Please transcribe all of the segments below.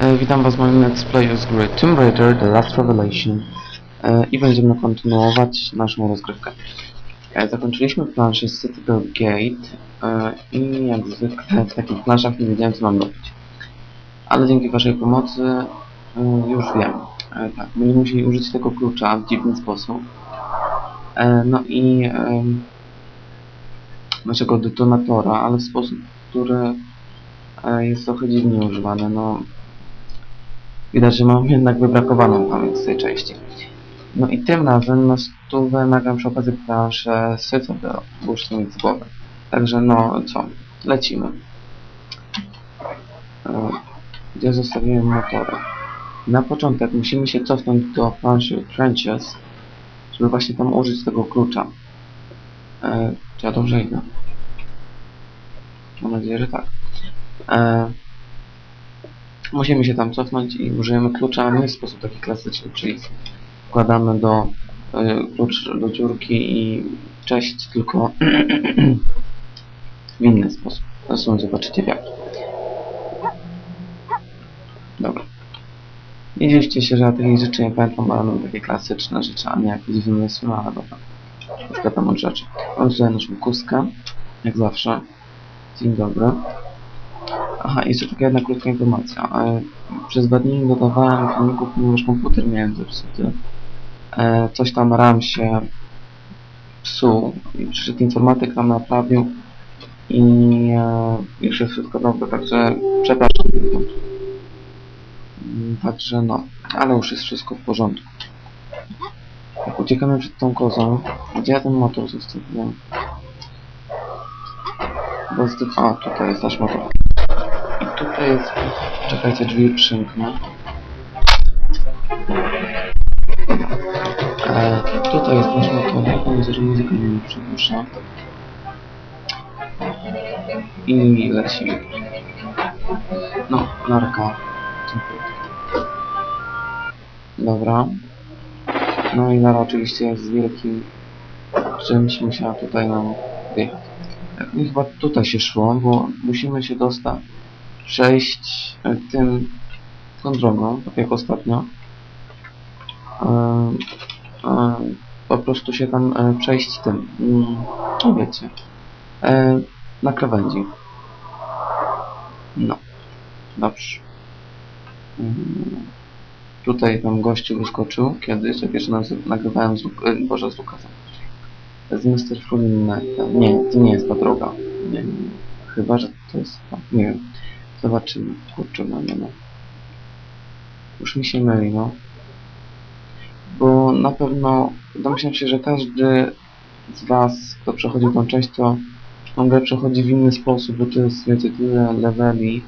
E, witam was w moim Let's Playu z gry Tomb Raider The Last Revelation e, i będziemy kontynuować naszą rozgrywkę. E, zakończyliśmy planszę z Citadel Gate e, i jak zwykle w takich planszach nie wiedziałem co mam robić. Ale dzięki waszej pomocy już wiem. Tak, będziemy musieli użyć tego klucza w dziwny sposób. No i naszego detonatora, ale w sposób, który jest trochę dziwnie używany. No, Widać, że mam jednak wybrakowaną pamięć z tej części. No i tym razem na stówę nagram przy okazji planszę Citadel, bo już to mieć z głowy. Także no co, lecimy. E, Gdzie zostawiłem motory? Na początek musimy się cofnąć do planszy Trenches, żeby właśnie tam użyć tego klucza. E, czy ja dobrze idę? Mam nadzieję, że tak. E, musimy się tam cofnąć i użyjemy klucza nie w sposób taki klasyczny, czyli wkładamy do y, klucz do dziurki i cześć, tylko w inny sposób. Zresztą zobaczycie w jaki. Dobra. Nie dziwcie się, że ja takich rzeczy nie pamiętam, ale mam takie klasyczne rzeczy, a nie jakieś wymysły, ale dobra. Odgadam od rzeczy. Mam tutaj naszą kuskę, jak zawsze. Dzień dobry. Aha, jeszcze taka jedna krótka informacja. E, przez dwa dni dodawałem filmików, ponieważ komputer miałem zepsuty. E, coś tam RAM się psuł i przyszedł informatyk nam naprawił i e, już jest wszystko dobre, także przepraszam. Mm, Także no, ale już jest wszystko w porządku. Jak uciekamy przed tą kozą, gdzie ja ten motor zostawiłem? Bo z tych... A, tutaj jest nasz motor. Tutaj jest... Czekajcie, drzwi przymknę. E, tutaj jest nasz motor. Mam nadzieję, że muzyka mnie nie. I lecimy. No, narka. Dobra. No i Lara oczywiście jest z wielkim czymś musiała tutaj nam wjechać. Tak, chyba tutaj się szło, bo musimy się dostać, przejść e, tym, tą drogą, tak jak ostatnio. E, e, po prostu się tam przejść tym, mm, no wiecie, na krawędzi. No, dobrze. Mm, Tutaj tam gościu wyskoczył kiedyś, jak jeszcze nagrywałem z, Boże, z Lukasem. Z Mr. Fulmineta. Nie, to nie jest ta droga. Nie. Chyba, że to jest. Nie wiem. Zobaczymy. Kurczę, no nie no. Już mi się myli, no. Bo na pewno domyślam się, że każdy z Was, kto przechodzi tą część, to tą grę przechodzi w inny sposób, bo to jest, wiecie, tyle leveli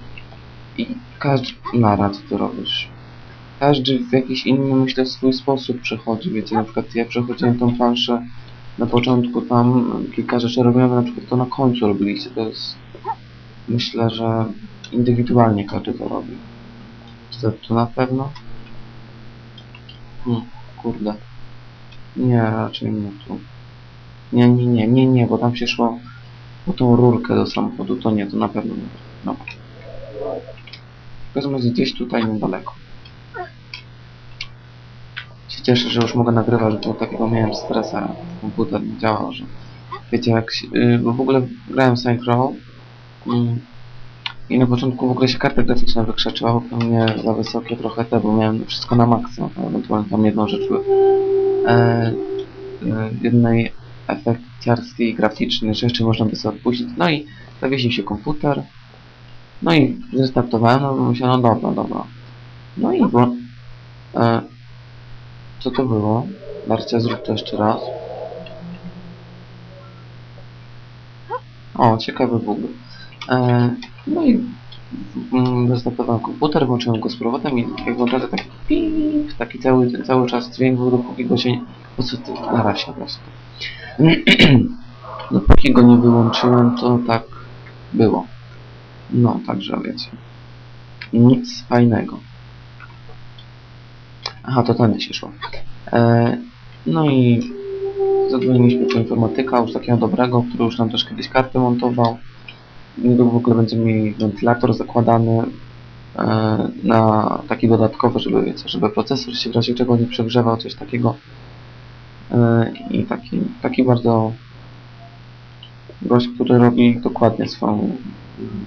i każdy... Nara, co ty robisz? Każdy w jakiś inny, myślę, swój sposób przechodzi, wiecie, na przykład ja przechodziłem tą planszę na początku tam kilka rzeczy robiłem, na przykład to na końcu robiliście, to jest myślę, że indywidualnie każdy to robi. To, to na pewno? Hmm, kurde. Nie, raczej nie tu. Nie, nie, nie, nie, nie, bo tam się szło po tą rurkę do samochodu, to nie, to na pewno nie. No. W każdym razie gdzieś tutaj niedaleko. Się cieszę, że już mogę nagrywać, bo takiego miałem stresa. Komputer nie działał, że... Wiecie, jak się, yy, bo w ogóle grałem Saints Row mm, i na początku w ogóle się karta graficzna wykrzaczyła, bo mnie za wysokie trochę te, bo miałem wszystko na maksa, ewentualnie tam jedną rzecz e, e, jednej efekciarskiej, graficznej rzeczy można by sobie odpuścić. No i zawiesił się komputer. No i zrestartowałem, no myślałem, no dobra, dobra. No i bo... E, co to było? Marcia, zrób to jeszcze raz. O, ciekawy bug. E, no i mm, zrestartowałem komputer, włączyłem go z powrotem i jak włączałem taki pip, taki cały, cały czas dźwięk był, dopóki go się nie... Na razie po prostu. dopóki go nie wyłączyłem, to tak było. No, także wiecie. Nic fajnego. Aha, to tędy się szło. E, no i zadzwoniliśmy po informatyka, już takiego dobrego, który już nam też kiedyś kartę montował. Niedługo w ogóle będziemy mieli wentylator zakładany. e, na taki dodatkowy, żeby, żeby procesor się w razie czego nie przegrzewał, coś takiego. E, I taki, taki bardzo gość, który robi dokładnie swoją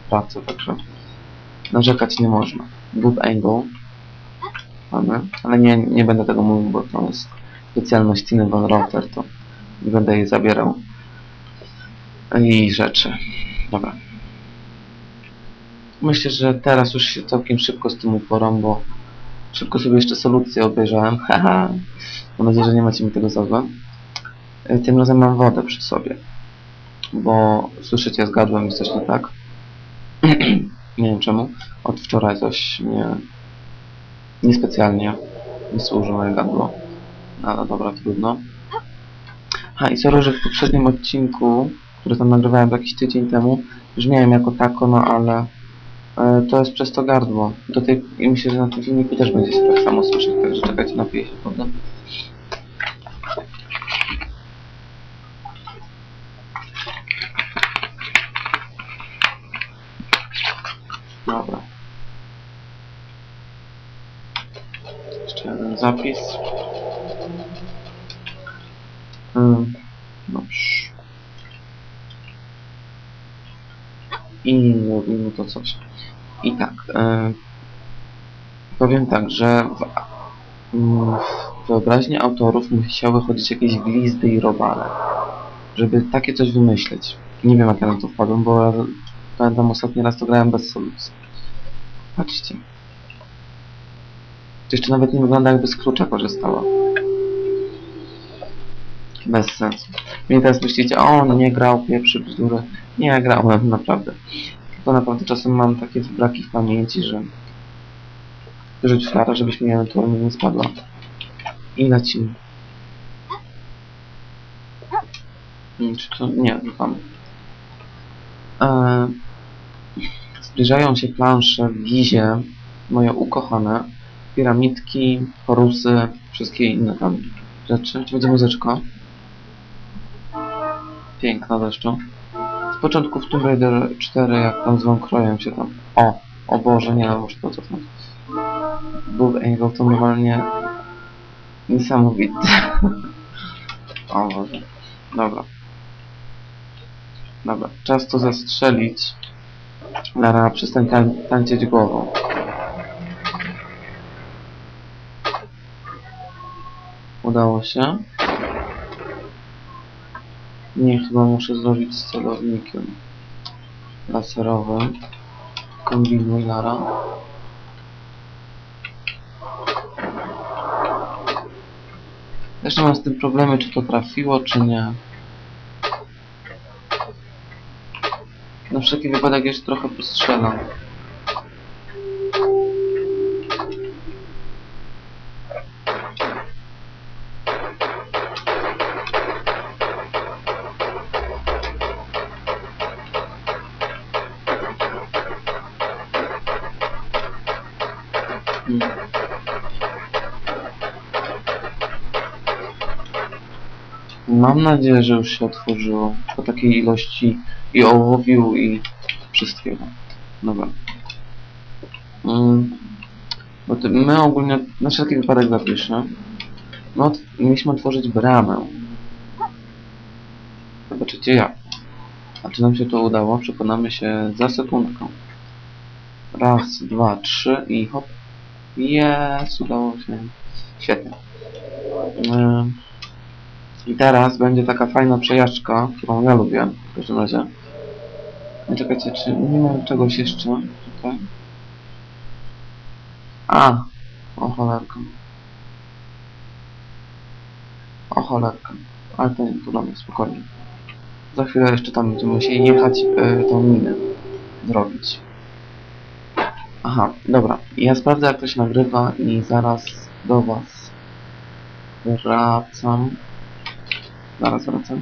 pracę, także narzekać nie można. Good angle mamy, ale nie, nie będę tego mówił, bo to jest specjalność Cinnamon Router, to nie będę jej zabierał i rzeczy. Dobra. Myślę, że teraz już się całkiem szybko z tym uporam, bo szybko sobie jeszcze solucję obejrzałem. Haha. Mam nadzieję, że nie macie mi tego za złe. E, Tym razem mam wodę przy sobie. Bo słyszycie, zgadłem, jest coś nie tak. nie wiem czemu. Od wczoraj coś nie... Niespecjalnie nie służy moje gadło. Ale dobra, trudno. A i sorry, że w poprzednim odcinku, który tam nagrywałem jakiś tydzień temu, brzmiałem jako tako, no ale to jest przez to gardło. Do tej, I myślę, że na tym filmiku też będzie się tak samo słyszeć, także czekajcie, napiję się wodę. Dobra. Jeszcze jeden zapis. Mm, Dobrze. I robimy to coś. I tak. E, powiem tak, że w, mm, w wyobraźni autorów musiały chodzić jakieś glizdy i robale. Żeby takie coś wymyśleć. Nie wiem jak ja na to wpadłem, bo pamiętam ostatni raz to grałem bez solucji. Patrzcie. To jeszcze nawet nie wygląda jakby z klucza korzystała. Bez sensu. Mnie teraz myślicie, o, on nie grał, pierwszy bzdury. Nie, grałem, naprawdę. To naprawdę czasem mam takie braki w pamięci, że rzuć flara, żebyś mi ewentualnie nie spadła. I lecimy. Czy to... Nie, rzucamy. Eee, zbliżają się plansze w Gizie, moje ukochane. Piramidki, porusy, wszystkie inne tam rzeczy. Czy będzie muzyczka? Piękna zresztą. Początku w Tomb Raider 4, jak tam z Wąkrojem się tam... O! O Boże, nie, muszę to cofnąć. Bóg Angel to normalnie... Niesamowity. o Boże. Dobra. Dobra, czas to zastrzelić. Lara, przestań tań tańczyć głową. Udało się. Nie, chyba muszę zrobić z celownikiem laserowym. Kombinuj, Lara. Jeszcze mam z tym problemy, czy to trafiło, czy nie. Na wszelki wypadek jeszcze trochę postrzelam. Mam nadzieję, że już się otworzyło po takiej ilości i ołowiu i wszystkiego. Dobra. Mm. Bo ty, my ogólnie, na wszelki wypadek zapiszę. No, ot- mieliśmy otworzyć bramę. Zobaczycie jak. A czy nam się to udało? Przekonamy się za sekundkę. Raz, dwa, trzy i hop. Jest, udało się. Świetnie. I teraz będzie taka fajna przejażdżka, którą ja lubię w każdym razie. No, Czekajcie, czy nie ma czegoś jeszcze tutaj? A! O cholerkę. O cholerkę. Ale to nie problemy, spokojnie. Za chwilę jeszcze tam będziemy musieli jechać y, tą minę zrobić. Aha, dobra. Ja sprawdzę jak to się nagrywa i zaraz do was wracam. Zaraz wracam.